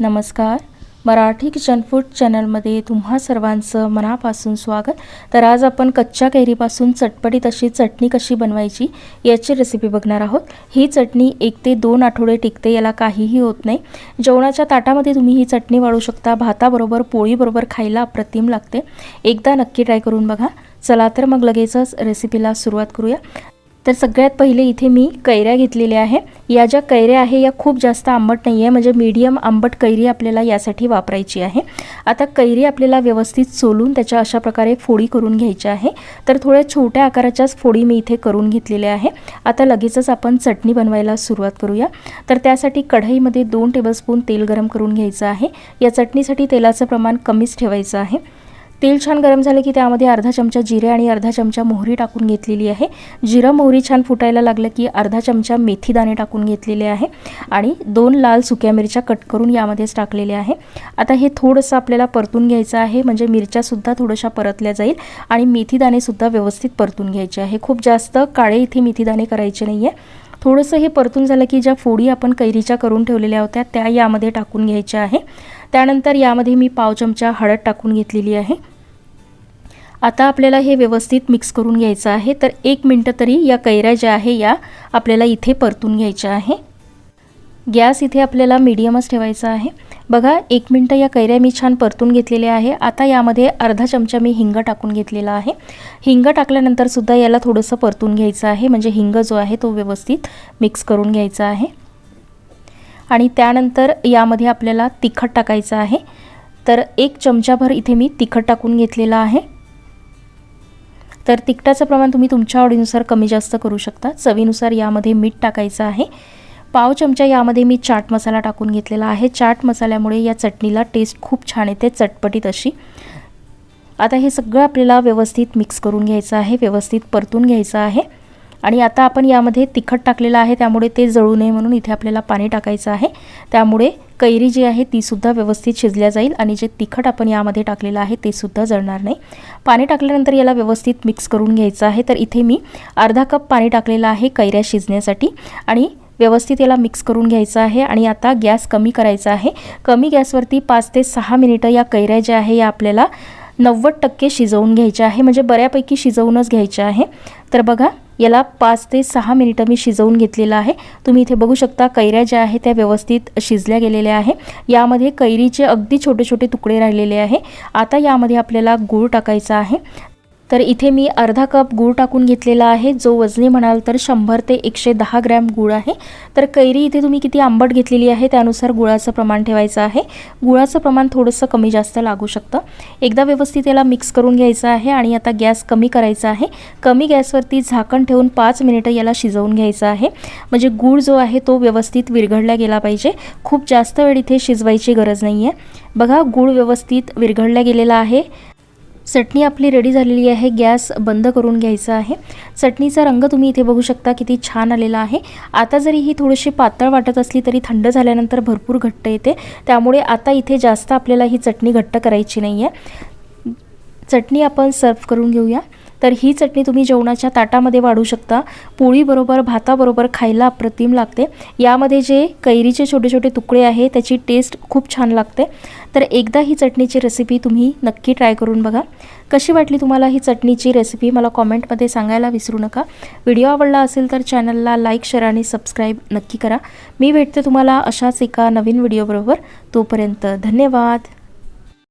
नमस्कार. Marathi kitchen food चॅनलमध्ये तुम्हा सर्वांचं मनापासून स्वागत. तर आज आपण कच्च्या कैरीपासून चटपटीत अशी चटणी कशी बनवायची याची रेसिपी बघणार आहोत. ही चटणी एक ते दोन आठवडे टिकते याला काहीही होत नाही. जेवणाच्या ताटामध्ये तुम्ही ही चटणी वाढू शकता. भाताबरोबर पोळीबरोबर खायला अप्रतिम लागते. एकदा नक्की ट्राय करून बघा. चला तर मग लगेचच रेसिपीला सुरुवात करूया. तर सगळ्यात पहिले इथे मी कैऱ्या घेतलेल्या आहे. या ज्या कैऱ्या आहे या खूप जास्त आंबट नाही आहे म्हणजे मीडियम आंबट कैरी आपल्याला यासाठी वापरायची आहे. आता कैरी आपल्याला व्यवस्थित सोलून त्याच्या अशा प्रकारे फोडी करून घ्यायच्या आहे. तर थोड्या छोट्या आकाराच्याच फोडी मी इथे करून घेतलेल्या आहे. आता लगेचच आपण चटणी बनवायला सुरुवात करूया. तर त्यासाठी कढईमध्ये दोन टेबलस्पून तेल गरम करून घ्यायचं आहे. या चटणीसाठी तेलाचं प्रमाण कमीच ठेवायचं आहे. तेल छान गरम झालं की त्यामध्ये अर्धा चमचा जिरे आणि अर्धा चमचा मोहरी टाकून घेतलेली आहे. जिरं मोहरी छान फुटायला लागलं की अर्धा चमचा मेथी दाणे टाकून घेतलेले आहे आणि दोन लाल सुक्या मिरच्या कट करून यामध्येच टाकलेले आहे. आता हे थोडंसं आपल्याला परतून घ्यायचं आहे. म्हणजे मिरच्यासुद्धा थोड्याशा परतल्या जाईल आणि मेथी दाणेसुद्धा व्यवस्थित परतून घ्यायचे आहे. खूप जास्त काळे इथे मेथी दाणे करायचे नाही आहे थोडंसं हे परतून झालं की ज्या फोडी आपण कैरीच्या करून ठेवलेल्या होत्या त्या यामध्ये टाकून घ्यायच्या आहे. त्यानंतर यामध्ये मी पाव चमचा हळद टाकून घेतलेली आहे. आता आपल्याला हे व्यवस्थित मिक्स करून घ्यायचं आहे. तर एक मिनटं तरी या कैऱ्या ज्या आहे या आपल्याला इथे परतून घ्यायच्या आहे. गॅस इथे आपल्याला मीडियमच ठेवायचा आहे. बघा एक मिनटं या कैऱ्या मी छान परतून घेतलेल्या आहे. आता यामध्ये अर्धा चमचा मी हिंग टाकून घेतलेला आहे. हिंग टाकल्यानंतर सुद्धा याला थोडंसं परतून घ्यायचं आहे. म्हणजे हिंग जो आहे तो व्यवस्थित मिक्स करून घ्यायचा आहे. आणि त्यानंतर यामध्ये आपल्याला तिखट टाकायचं आहे. तर एक चमचाभर इथे मी तिखट टाकून घेतलेलं आहे. तर तिखटाचं प्रमाण तुम्ही तुमच्या आवडीनुसार कमी जास्त करू शकता. चवीनुसार यामध्ये मीठ टाकायचं आहे. पाव चमचा यामध्ये मी चाट मसाला टाकून घेतलेला आहे. चाट मसाल्यामुळे या चटणीला टेस्ट खूप छान येते चटपटीत अशी. आता हे सगळं आपल्याला व्यवस्थित मिक्स करून घ्यायचं आहे व्यवस्थित परतून घ्यायचं आहे. आणि आता आपण यामध्ये तिखट टाकलेलं आहे त्यामुळे ते जळू नये म्हणून इथे आपल्याला पाणी टाकायचं आहे. त्यामुळे कैरी जी आहे तीसुद्धा व्यवस्थित शिजल्या जाईल आणि जे तिखट आपण यामध्ये टाकलेलं आहे ते सुद्धा जळणार नाही. पाणी टाकल्यानंतर याला व्यवस्थित मिक्स करून घ्यायचं आहे. तर इथे मी अर्धा कप पाणी टाकलेलं आहे कैऱ्या शिजण्यासाठी आणि व्यवस्थित याला मिक्स करून घ्यायचं आहे आणि आता गॅस कमी करायचा आहे. कमी गॅसवरती पाच ते सहा मिनिटं या कैऱ्या ज्या आहे या आपल्याला नव्वद टक्के शिजवून घ्यायच्या आहे. म्हणजे बऱ्यापैकी शिजवूनच घ्यायच्या आहे. तर बघा याला पाच ते सहा मिनिटं मी शिजवून घेतलेलं आहे. तुम्ही इथे बघू शकता कैऱ्या ज्या आहेत त्या व्यवस्थित शिजल्या गेलेल्या आहे. यामध्ये कैरीचे अगदी छोटे छोटे तुकडे राहिलेले आहे. आता यामध्ये आपल्याला गूळ टाकायचा आहे. तर इथे मी अर्धा कप गूळ टाकून घेतलेला आहे. जो वजनी म्हणाल तर शंभर ते एकशे दहा ग्रॅम गूळ आहे. तर कैरी इथे तुम्ही किती आंबट घेतलेली आहे त्यानुसार गुळाचं प्रमाण ठेवायचं आहे. गुळाचं प्रमाण थोडंसं कमी जास्त लागू शकतं. एकदा व्यवस्थित याला मिक्स करून घ्यायचं आहे आणि आता गॅस कमी करायचा आहे. कमी गॅसवरती झाकण ठेवून पाच मिनिटं याला शिजवून घ्यायचं आहे. म्हणजे गूळ जो आहे तो व्यवस्थित विरघळला गेला पाहिजे. खूप जास्त वेळ इथे शिजवायची गरज नाही आहे बघा गूळ व्यवस्थित विरघडला गेलेला आहे. चटणी आपली रेडी झालेली आहे. गॅस बंद करून घ्यायचा आहे. चटणीचा रंग तुम्ही इथे बघू शकता किती छान आलेला आहे. आता जरी ही थोडीशी पातळ वाटत असली तरी थंड झाल्यानंतर भरपूर घट्ट येते. त्यामुळे आता इथे जास्त आपल्याला ही चटणी घट्ट करायची नाही आहे चटणी आपण सर्व करून घेऊया. तर ही चटणी तुम्ही जेवणाच्या ताटामध्ये वाढू शकता. पोळीबरोबर भाताबरोबर खायला अप्रतिम लागते. यामध्ये जे कैरीचे छोटे छोटे तुकडे आहे त्याची टेस्ट खूप छान लागते. तर एकदा ही चटणीची रेसिपी तुम्ही नक्की ट्राय करून बघा. कशी वाटली तुम्हाला ही चटणीची रेसिपी मला कॉमेंटमध्ये सांगायला विसरू नका. व्हिडिओ आवडला असेल तर चॅनलला लाईक शेअर आणि सबस्क्राईब नक्की करा. मी भेटते तुम्हाला अशाच एका नवीन व्हिडिओबरोबर तोपर्यंत धन्यवाद.